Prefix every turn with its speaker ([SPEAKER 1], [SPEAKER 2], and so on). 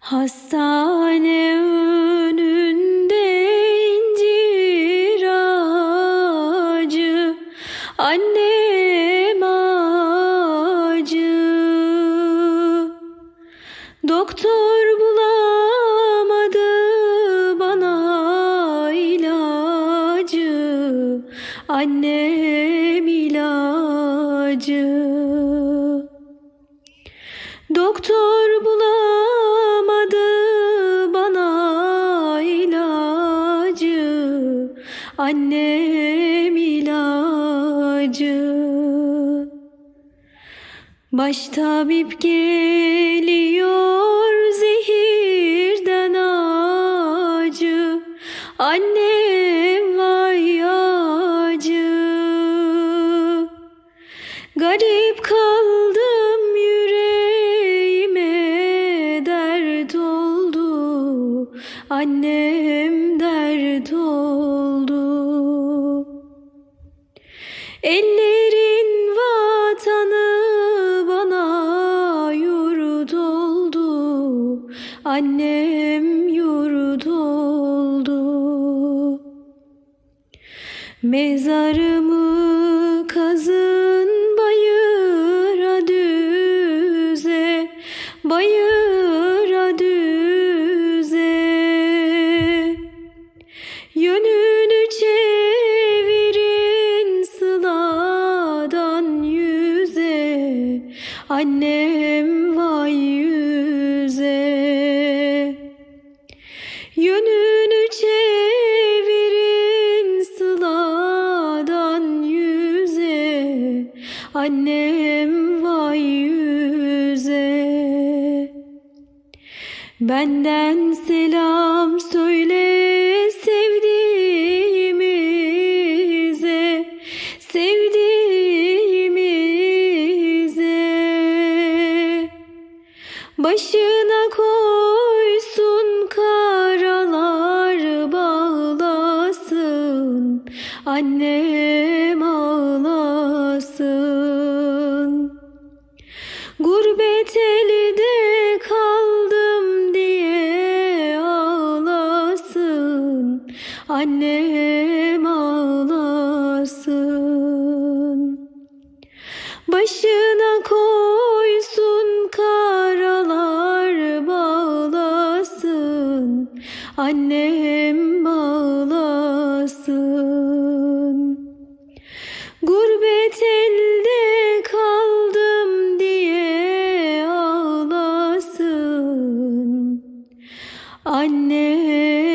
[SPEAKER 1] Hastane önünde incir ağacı Annem acı Doktor bulamadı bana ilacı Annem ilacı. Doktor bulamadı Annem ilacı. Baş tabip geliyor zehirden acı. Annem vay acı. Garip kaldım yüreğime dert oldu. Annem Ellerin vatanı bana yurt oldu Annem yurt oldu Mezarımı kazın Annem vay yüze. Yönünü çevirin sıladan yüze. Annem vay yüze. Benden selam söyle koysun karalar bağlasın. Annem ağlasın. Gurbet elde kaldım diye ağlasın. Annem ağlasın. Başına koysun Annem bağlasın Gurbet elde kaldım diye ağlasın. Annem